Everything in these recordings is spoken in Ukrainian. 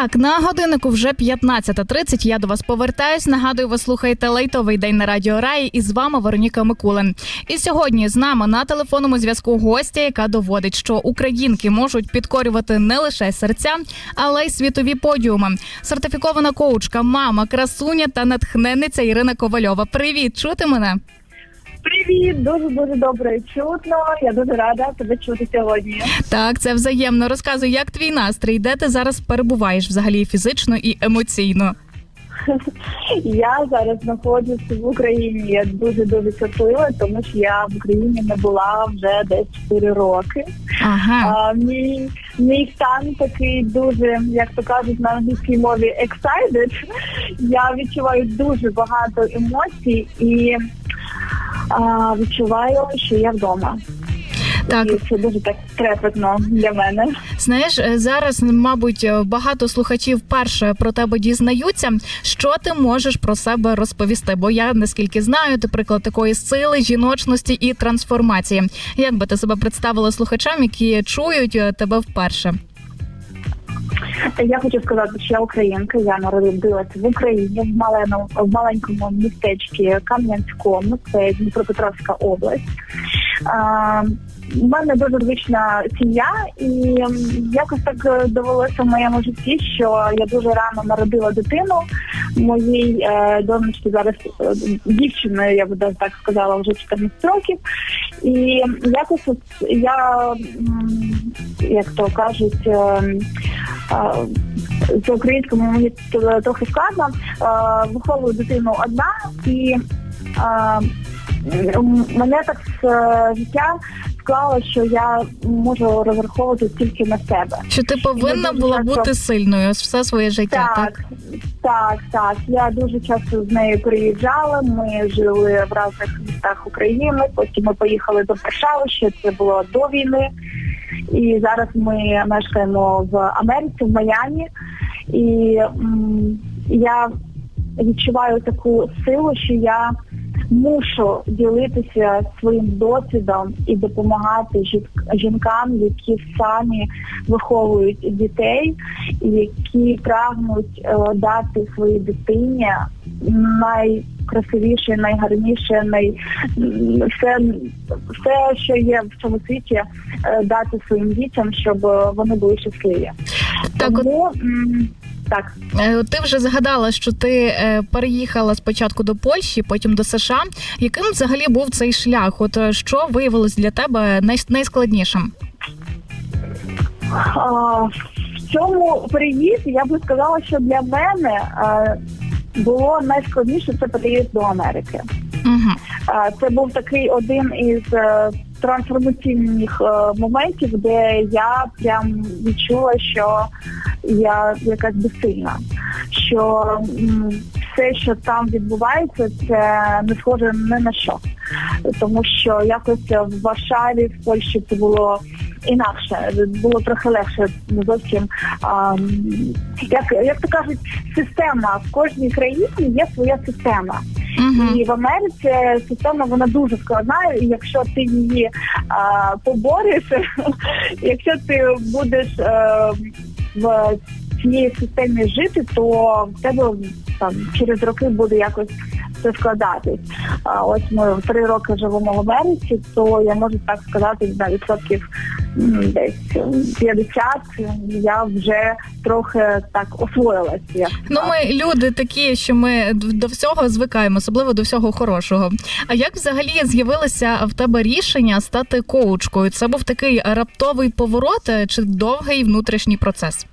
Так, на годиннику вже 15.30. Я до вас повертаюсь. Нагадую, ви слухаєте лейтовий день на радіо Раї і з вами Вероніка Микулин. І сьогодні з нами на телефонному зв'язку гостя, яка доводить, що українки можуть підкорювати не лише серця, але й світові подіуми. Сертифікована коучка, мама, красуня та натхненниця Ірина Ковальова. Привіт, чути мене? Привіт, дуже дуже добре чутно. Я дуже рада тебе чути сьогодні. Так, це взаємно. Розказуй, як твій настрій, де ти зараз перебуваєш взагалі фізично і емоційно. Я зараз знаходжуся в Україні. Я дуже дуже щаслива, тому що я в Україні не була вже десь 4 роки. Ага. А, мій мій стан такий дуже, як то кажуть на англійській мові, excited. Я відчуваю дуже багато емоцій і а, відчуваю, що я вдома. Так. І це дуже так трепетно для мене. Знаєш, е, зараз, мабуть, е, багато слухачів перше про тебе дізнаються. Що ти можеш про себе розповісти? Бо я наскільки знаю, ти приклад такої сили, жіночності і трансформації. Як би ти себе представила слухачам, які чують е, тебе вперше? Я хочу сказати, що я українка. Я народилася в Україні в маленькому в маленькому містечці Кам'янському, це Дніпропетровська область. У мене дуже звична сім'я, і якось так е, довелося в моєму житті, що я дуже рано народила дитину. Моїй е, донечці зараз е, дівчиною, я би так сказала, вже 14 років. І якось я, як то кажуть, е, а, з українською мені трохи складно. А, Виховую дитину одна і м, мене так е, життя склало, що я можу розраховувати тільки на себе. Що ти повинна дуже була часто- бути сильною все своє життя? Так, Так, так, так. Я дуже часто з нею приїжджала. Ми жили в різних містах України. Потім ми поїхали до Варшави, ще це було до війни. І зараз ми мешкаємо в Америці, в Майамі. І м, я відчуваю таку силу, що я мушу ділитися своїм досвідом і допомагати жінкам, які самі виховують дітей, які прагнуть е, дати своїй дитині найкрасивіше, найгарніше, най все, все, що є в цьому світі, е, дати своїм дітям, щоб е, вони були щасливі. Так, Тому м, так. е, ти вже згадала, що ти е, переїхала спочатку до Польщі, потім до США. Яким взагалі був цей шлях? От е, що виявилось для тебе най- найскладнішим? А, в цьому переїзді я би сказала, що для мене було найскладніше це переїзд до Америки. Угу. Це був такий один із трансформаційних е, моментів, де я прям відчула, що я якась безсильна. Що все, що там відбувається, це не схоже ні на що. Тому що якось в Варшаві, в Польщі це було інакше, було трохи легше, зовсім а, як, як то кажуть, система в кожній країні є своя система. Угу. І в Америці система вона дуже складна, і якщо ти її а, побореш, якщо ти будеш а, в цій системі жити, то в тебе там через роки буде якось все складатись. А ось ми три роки живемо в Америці, то я можу так сказати на відсотків десь 50 я вже трохи так освоїлася. як Ну, ми люди такі, що ми до всього звикаємо, особливо до всього хорошого. А як взагалі з'явилося в тебе рішення стати коучкою? Це був такий раптовий поворот е, чи довгий внутрішній процес?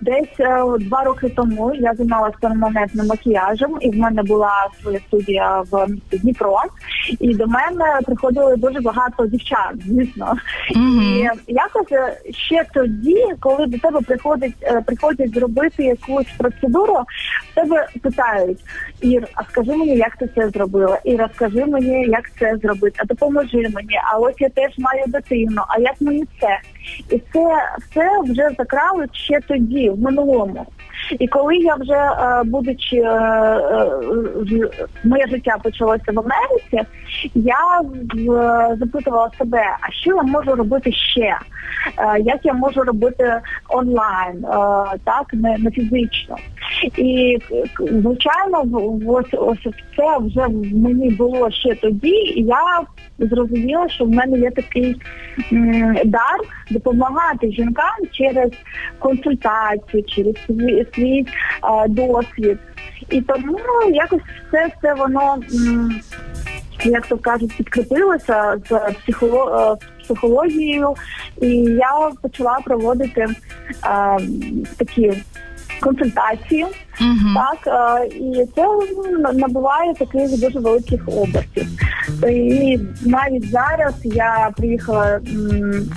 Десь е, два роки тому я займалася перманентним макіяжем, і в мене була своя студія в місті Дніпро. І до мене приходили дуже багато дівчат, звісно. Угу. І якось е, ще тоді, коли до тебе приходить, е, приходять зробити якусь процедуру, тебе питають: Ір, а скажи мені, як ти це зробила? І розкажи мені, як це зробити, а допоможи мені. А ось я теж маю дитину, а як мені це? І це все вже закрали ще тоді. В минулому. І коли я вже, е, будучи, е, е, моє життя почалося в Америці, я запитувала себе, а що я можу робити ще? Як я можу робити онлайн, так, не, не фізично. І звичайно, ось ось це вже в мені було ще тоді, і я зрозуміла, що в мене є такий м, дар допомагати жінкам через консультацію, через свій, свій е, досвід. І тому якось все це воно. як то кажуть, підкріпилося з психоло- е, психологією, і я почала проводити е, такі консультації, Угу. так е, і це набуває таких дуже великих обертів. І навіть зараз я приїхала м,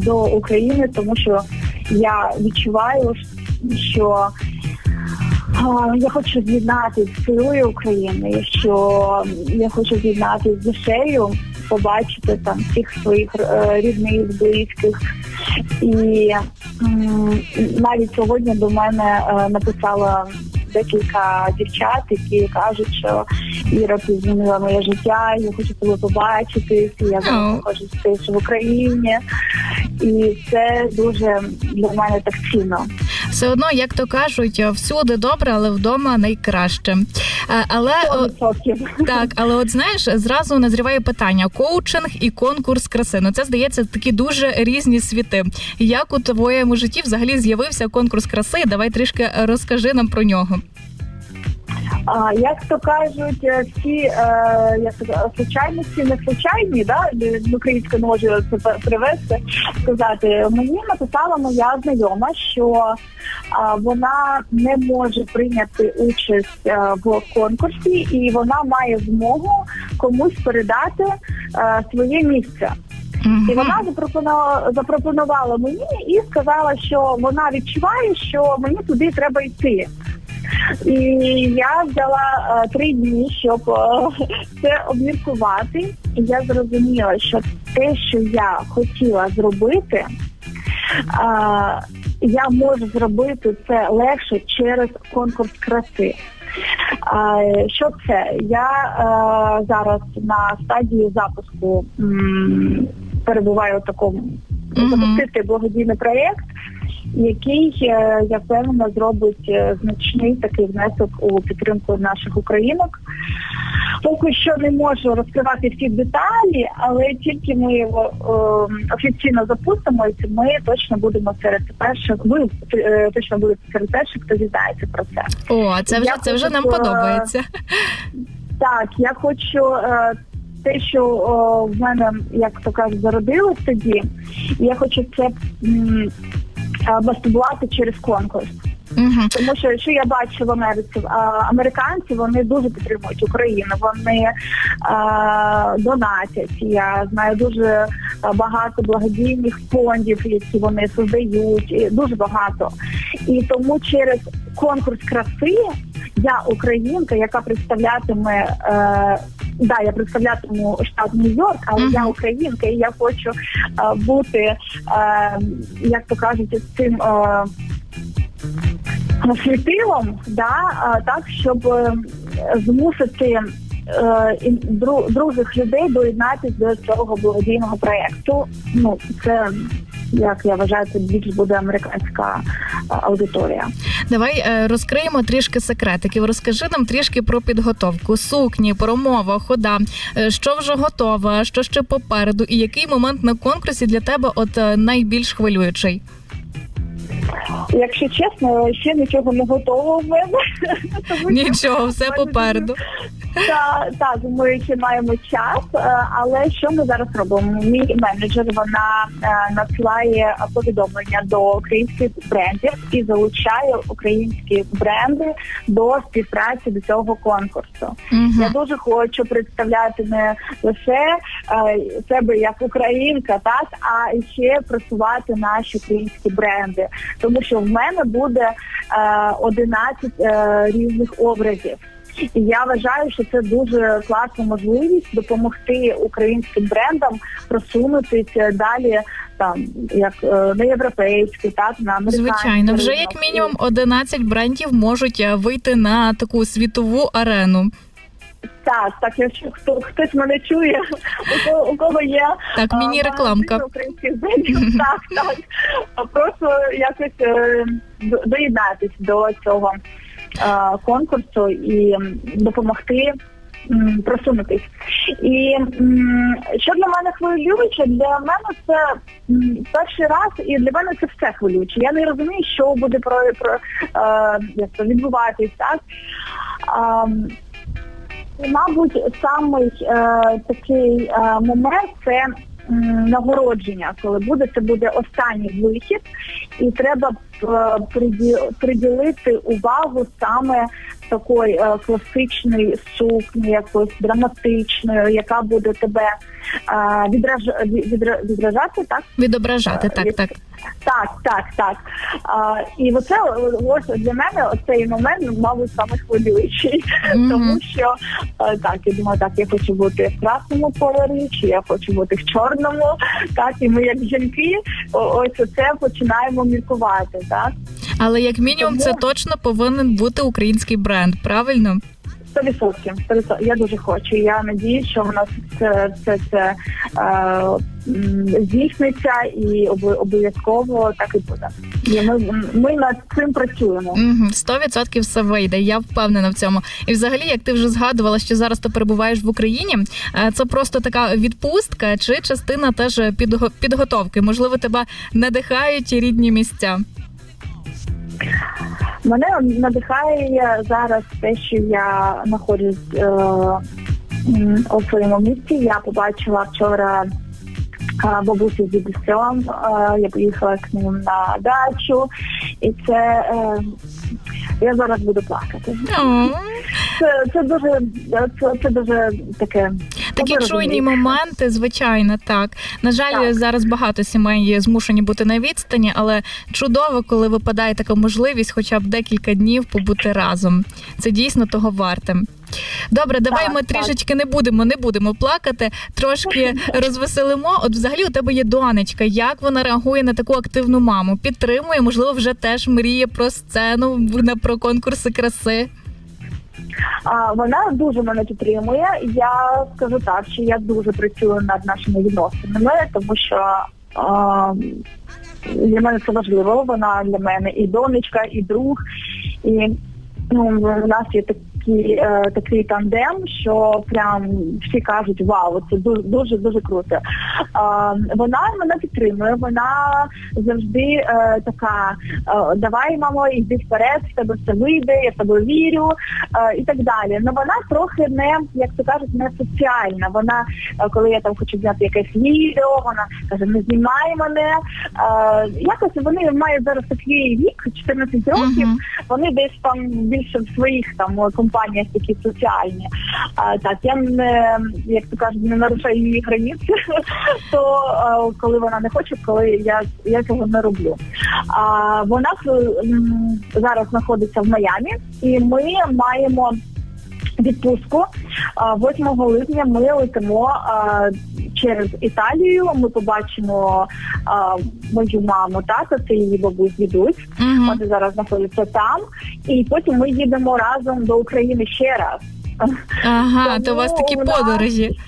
до України, тому що я відчуваю, що Я хочу з'єднатися з силою України, що я хочу з'єднати з душею, побачити там всіх своїх е, рідних, близьких. І навіть сьогодні до мене е, написала декілька дівчат, які кажуть, що Іра ти змінила моє життя, я хочу тебе побачити, я зараз знаходжусь в Україні. І це дуже для мене так цінно. Все одно, як то кажуть, всюди добре, але вдома найкраще. Е, Але о, 100%. так, але от знаєш, зразу назріває питання: коучинг і конкурс краси. Ну це здається такі дуже різні світи. Як у твоєму житті взагалі з'явився конкурс краси? Давай трішки розкажи нам про нього. А, як то кажуть, е, всі е, як то случайності не случайні, да? українською не можу це привести, сказати. Мені написала моя знайома, що а, вона не може прийняти участь е, в конкурсі, і вона має змогу комусь передати е, своє місце. І вона запропонувала, запропонувала мені і сказала, що вона відчуває, що мені туди треба йти. І я взяла е, три дні, щоб е, це обміркувати. І я зрозуміла, що те, що я хотіла зробити, е, я можу зробити це легше через конкурс краси. Що це? Я зараз на стадії запуску перебуваю в такому запустити благодійний проєкт, який е, я впевнена зробить е, значний такий внесок у підтримку наших українок. Поки що не можу розкривати всі деталі, але тільки ми його е, офіційно запустимося, ми точно будемо серед перших. Ви е, точно будете серед перших, хто дізнається про це. О, це вже Я це вже нам хочу, е, подобається. Так, я хочу е, те, що о, в мене, як то кажуть, зародилось тоді. Я хочу це м, е, через конкурс. Угу. Тому що що я бачу в Америці, а, американці вони дуже підтримують Україну. Вони а, донатять. Я знаю дуже е, багато благодійних фондів, які вони создають. Дуже багато. І тому через конкурс краси я українка, яка представлятиме. Е, Да, я представлятиму штат Нью-Йорк, але Мгм. я українка, і я хочу е, бути, е, як то кажуть, цим е, світилом, да, а, так, щоб змусити других людей доєднатися до цього благодійного проєкту. Ну, це як я вважаю, це більш буде американська аудиторія. Давай е, розкриємо трішки секретиків. Розкажи нам трішки про підготовку, сукні, промова, хода. Е, Що вже готово, що ще попереду, і який момент на конкурсі для тебе от е, найбільш хвилюючий? Якщо чесно, ще нічого не готово в мене. Нічого, все попереду. Та, так, ми ще маємо час, е, але що ми зараз робимо? Мій менеджер вона е, надсилає повідомлення до українських брендів і залучає українські бренди до співпраці до цього конкурсу. Мгм. Я дуже хочу представляти не лише е, себе як українка, так а ще просувати наші українські бренди, тому що в мене буде е, 11 е, різних образів. І я вважаю, що це дуже класна можливість допомогти українським брендам просунутися далі, там як е, на європейський, так на Звичайно, вже як мінімум 11 брендів можуть е, вийти на таку світову арену. Так, так, якщо хто хтось мене чує, у кого, у кого є Так, міні-рекламка. українських брендів, так, так. Просто якось е, до- доєднатись до цього конкурсу і допомогти. Просунутись. І що для мене хвилююче, для мене це перший раз, і для мене це все хвилююче. Я не розумію, що буде про, про е, як це, відбуватись, так. А, Мабуть, самий е, такий е, момент це нагородження, коли буде це буде останній вихід, і треба е, приділити увагу саме такої е, класичної сукні, якоїсь драматичної, яка буде тебе е, відраж... відра- відражати, так? Відображати, так, так. Так, так, так. А, і оце ось для мене цей момент, мабуть, саме хвилюючий, Мгм. тому що е, так, я думаю, так, я хочу бути в красному кольорі, чи я хочу бути в чорному. Так, і ми як жінки, ось оце починаємо міркувати. Так, Але як мінімум, Тому- це точно повинен бути український бренд, правильно? 100%. 100%. Я дуже хочу. Я надію, що в нас це, це, це е, здійсниться і обов'язково так і буде. І ми, ми над цим працюємо. Угу, 100% все вийде. Я впевнена в цьому. І взагалі, як ти вже згадувала, що зараз ти перебуваєш в Україні, е, це просто така відпустка чи частина теж підго- підготовки. Можливо, тебе надихають рідні місця. Мене надихає зараз те, що я знаходжусь е, у своєму місті. Я побачила вчора е, бабусю з дідусем. Е, я поїхала к ним на дачу, і це е, я зараз буду плакати. Це, це дуже це, це дуже таке. Такі чуйні моменти, звичайно, так. На жаль, Так. зараз багато сімей змушені бути на відстані, але чудово, коли випадає така можливість, хоча б декілька днів побути разом. Це дійсно того варте. Добре, давай Так, ми так. трішечки не будемо, не будемо плакати, трошки розвеселимо. От взагалі у тебе є донечка. Як вона реагує на таку активну маму? Підтримує, можливо, вже теж мріє про сцену, про конкурси краси. А вона дуже мене підтримує. Я скажу так, що я дуже працюю над нашими відносинами, тому що а, для мене це важливо. Вона для мене і донечка, і друг. І ну, у нас є такі, е, такий тандем, що прям всі кажуть, вау, це дуже дуже дуже круто. А, вона мене підтримує, вона завжди е, така, е, давай, мамо, йди вперед, в тебе все вийде, я в тебе вірю е, і так далі. Ну вона трохи не, як то кажуть, не соціальна. Вона, е, коли я там хочу зняти якесь відео, вона каже, не знімай мене. Е, якось вони мають зараз такий вік, 14 років, Мгм. вони десь там більше в своїх там е, компаніях такі соціальні. А, так, я не, як то кажуть, не нарушаю її границі, то а, коли вона не хоче, коли я, я цього не роблю. А, вона зараз знаходиться в Майамі, і ми маємо відпустку. А, 8 липня ми летимо через Італію. Ми побачимо мою маму, тата, це її бабусь, дідусь. Угу. Вони зараз знаходяться там, і потім ми їдемо разом до України ще раз. Ага, то у вас такі Тому у нас- подорожі.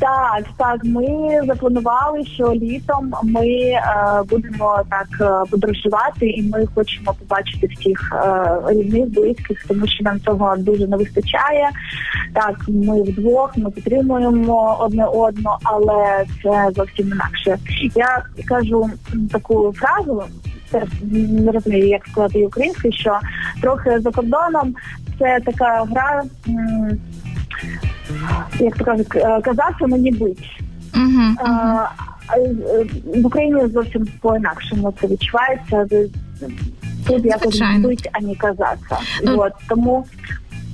Так, так, ми запланували, що літом ми е, будемо так е, подорожувати, і ми хочемо побачити всіх е, рідних, близьких, тому що нам цього дуже не вистачає. Так, ми вдвох ми підтримуємо одне одного, але це зовсім інакше. Я кажу таку фразу. Теж не розумію, як сказати українською, що трохи за кордоном це така гра, м, як то кажуть, е, казати мені бить. Угу. А, е, В Україні зовсім по-інакшому це відчувається. Тут якось бить, а не казатися. Ну, От, тому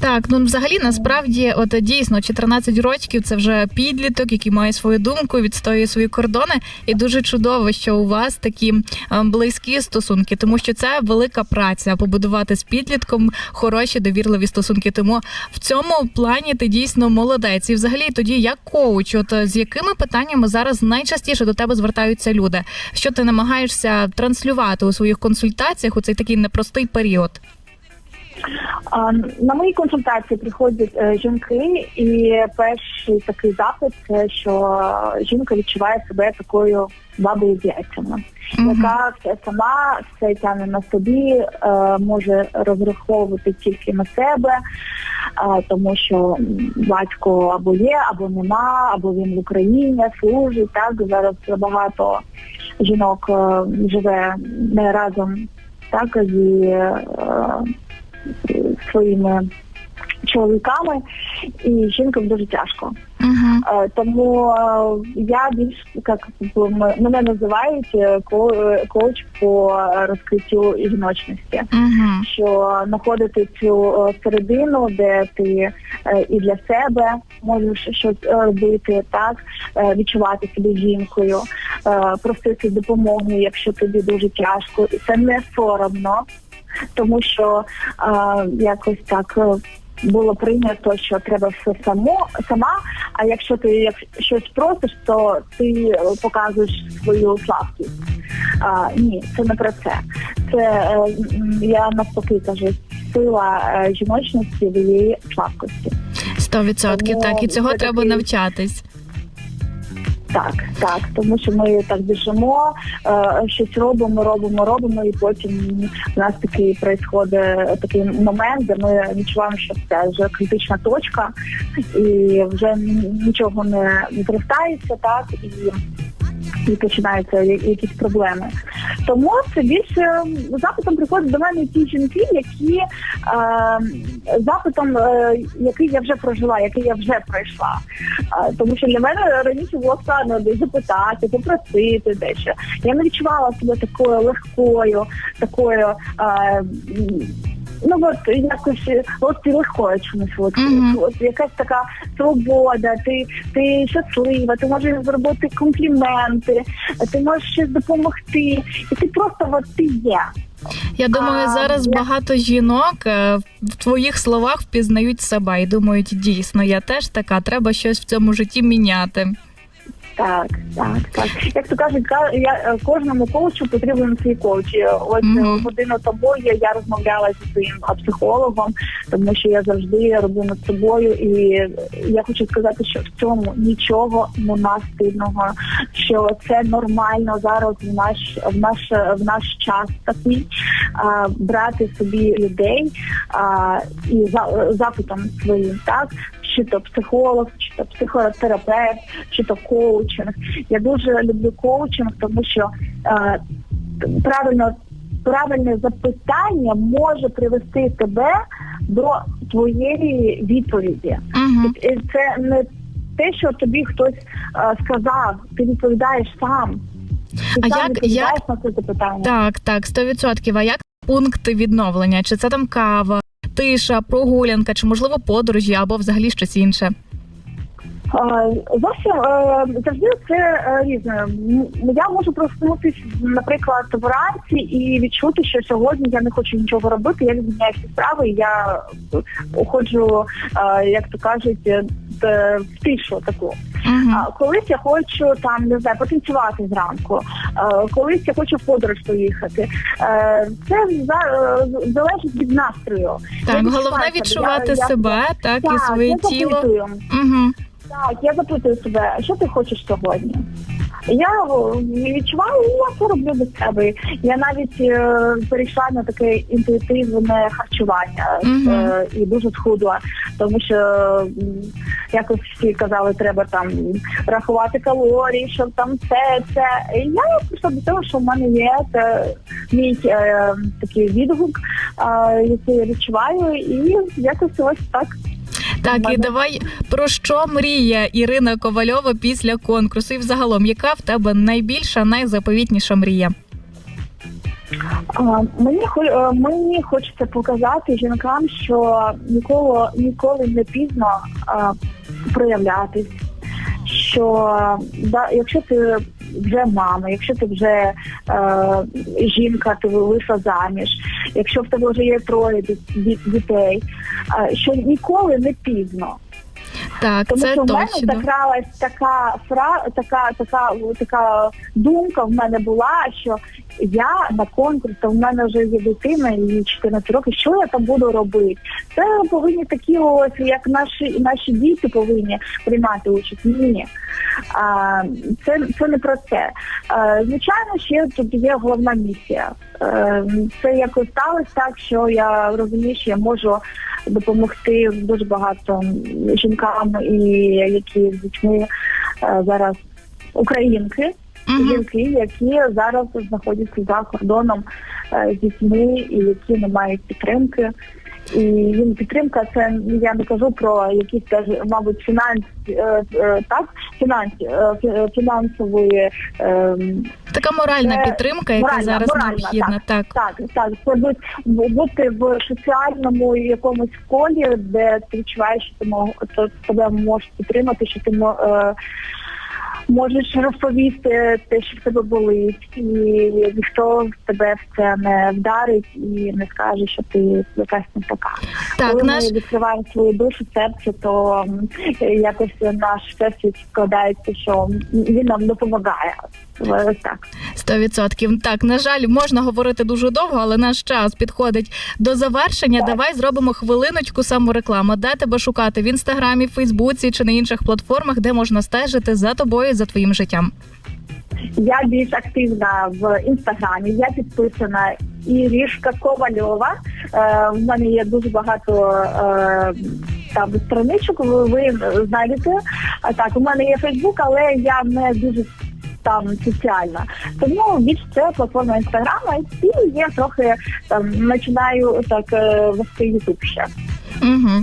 Так, ну взагалі насправді, от дійсно 14 років це вже підліток, який має свою думку, відстоює свої кордони, і дуже чудово, що у вас такі е, близькі стосунки, тому що це велика праця побудувати з підлітком хороші довірливі стосунки. Тому в цьому плані ти дійсно молодець. І взагалі тоді як коуч, от з якими питаннями зараз найчастіше до тебе звертаються люди? Що ти намагаєшся транслювати у своїх консультаціях у цей такий непростий період? На мої консультації приходять е, жінки, і перший такий запит це що жінка відчуває себе такою бабою яйцями, Мгм. яка сама все тягне на собі, е, може розраховувати тільки на себе, е, тому що батько або є, або нема, або він в Україні служить. Так зараз багато жінок живе не разом так е, своїми чоловіками, і жінкам дуже тяжко. Е, Тому е, я більш як мене називають е, ко- коуч по розкриттю жіночності. Угу. Що знаходити цю середину, де ти і для себе можеш щось робити, так відчувати себе жінкою, просити допомоги, якщо тобі дуже тяжко, і це не соромно, тому що е, якось так. е, Було прийнято, що треба все само сама. А якщо ти як щось просиш, то ти показуєш свою слабкість. А, ні, це не про це. Це е, я навпаки кажу, сила е, жіночності в її слабкості. Сто відсотків. Так, і цього треба навчатись. Так, так, тому що ми так біжимо, е, щось робимо, робимо, робимо, і потім у нас такий происходить такий момент, де ми відчуваємо, що це вже критична точка, і вже нічого не зростається, так і. І починаються якісь проблеми. Тому це більше запитом приходять до мене ті жінки, які е, запитом, е, який я вже прожила, який я вже пройшла. Е, тому що для мене раніше було складно десь запитати, попросити дещо. Я не відчувала себе такою легкою, такою. Е, Ну от якось от ти легкою чомусь, от, Мгм. от якась така свобода, ти, ти щаслива, ти можеш зробити компліменти, ти можеш щось допомогти, і ти просто от ти є. Я думаю, зараз я- багато жінок е, в твоїх словах впізнають себе і думають, дійсно, я теж така, треба щось в цьому житті міняти. Так, так, так. Як то кажуть, я е, кожному коучу потрібен свій коуч. Ось Мгм. mm годину тому я, я розмовляла зі своїм психологом, тому що я завжди роблю над собою, і я хочу сказати, що в цьому нічого нема стидного, що це нормально зараз в наш в наш в наш час такий а, брати собі людей а, і за запитом своїм, так чи то психолог, чи то психотерапевт, чи то коучинг. Я дуже люблю коучинг, тому що е, правильно правильне запитання може привести тебе до твоєї відповіді. Угу. І Це не те, що тобі хтось е, сказав, ти відповідаєш сам. Ти А сам як- відповідаєш як- на це запитання. Так, так, 100%. А як пункти відновлення? Чи це там кава, тиша, прогулянка, чи можливо подорожі або взагалі щось інше? Зовсім е, завжди це е, різне. Я можу проснутися, наприклад, вранці і відчути, що сьогодні я не хочу нічого робити. Я відміняю всі справи. Я уходжу, е, як то кажуть, в тишу таку. Угу. А колись я хочу там не знаю, потанцювати зранку, колись я хочу в подорож поїхати. Е, Це е, залежить від настрою. Так, головне відчувати Я- я- себе, так, і Так, своє я тіло. Угу. Так, я запитую себе, що ти хочеш сьогодні? Я о, відчуваю, я це роблю без себе. Я навіть е, перейшла на таке інтуїтивне харчування Мгм. е, і дуже схудла, тому що м, якось всі казали, треба там рахувати калорії, щоб там це, це. І я прийшла до того, що в мене є це мій е, такий відгук, е, який я відчуваю, і якось ось так. Так, і давай про що мріє Ірина Ковальова після конкурсу? І взагалом, яка в тебе найбільша, найзаповітніша мрія? Мені е, мені хочеться показати жінкам, що ніколи ніколи не пізно проявлятись. Що да, якщо ти вже мама, якщо ти вже е, жінка, ти вийшла заміж, якщо в тебе вже є троє ді- ді- дітей, е, що ніколи не пізно. Так, Тому це що в мене точно. закралась така фра, така, така, така думка в мене була, що я на конкурс, то в мене вже є дитина, їй 14 років. Що я там буду робити? Це повинні такі ось, як наші наші діти повинні приймати участь. Ні. А, це, це не про це. А, звичайно, ще тут є головна місія. Е, Це якось сталося так, що я розумію, що я можу допомогти дуже багато жінкам, і які з дітьми е, зараз українки, Мгм. жінки, які зараз знаходяться за кордоном е, з дітьми і які не мають підтримки. І їм підтримка це я не кажу про якісь теж, мабуть, фінанс е, е, так, фінанс, е, фінансової е, Така моральна Це підтримка, яка моральна, зараз моральна, необхідна. Так. так, так, це бути, бути в соціальному якомусь колі, де ти відчуваєш, що ти мог, то тебе можуть підтримати, що ти е, можеш розповісти те, що в тебе болить, і ніхто тебе в це не вдарить і не скаже, що ти якась не така. Так, Коли наш ми відкриваємо свою душу, серце, то якось наш всесвіт складається, що він нам допомагає. Так. 100%. Так, на жаль, можна говорити дуже довго, але наш час підходить до завершення. Так. Давай зробимо хвилиночку саморекламу. Де тебе шукати в інстаграмі, Фейсбуці чи на інших платформах, де можна стежити за тобою, і за твоїм життям. Я більш активна в інстаграмі. Я підписана Ірішка Ковальова. Е, в мене є дуже багато е, там страничок. Ви, ви знайдете. А так, у мене є Фейсбук, але я не дуже там соціальна. Тому більш це платформа інстаграма, і я трохи там починаю так е, вести Ютуб ще. Угу.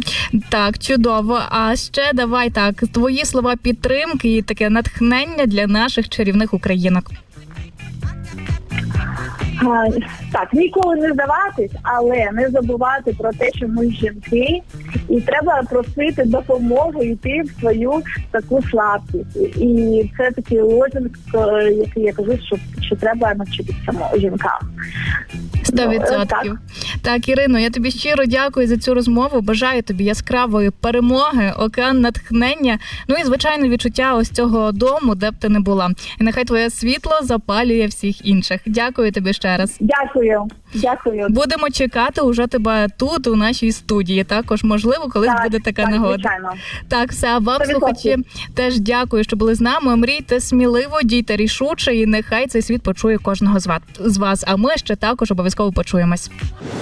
Так, чудово. А ще давай так, твої слова підтримки і таке натхнення для наших чарівних українок. А, Так, ніколи не здаватись, але не забувати про те, що ми жінки, і треба просити допомоги йти в свою таку слабкість. І це такий лозунг, е, який я кажу, що, що треба навчитися жінкам. Сто Ну, відсотків. Так. Ірино, я тобі щиро дякую за цю розмову. Бажаю тобі яскравої перемоги, океан натхнення. Ну і звичайно відчуття ось цього дому, де б ти не була. І нехай твоє світло запалює всіх інших. Дякую тобі ще раз. Дякую, дякую. Будемо чекати уже тебе тут, у нашій студії. Також можливо, колись Так, буде така так, нагода. Звичайно. Так, все, а вам слухачі теж дякую, що були з нами. Мрійте сміливо, дійте рішуче, і нехай цей світ почує кожного з вас. А ми ще також обов'язково почуємось.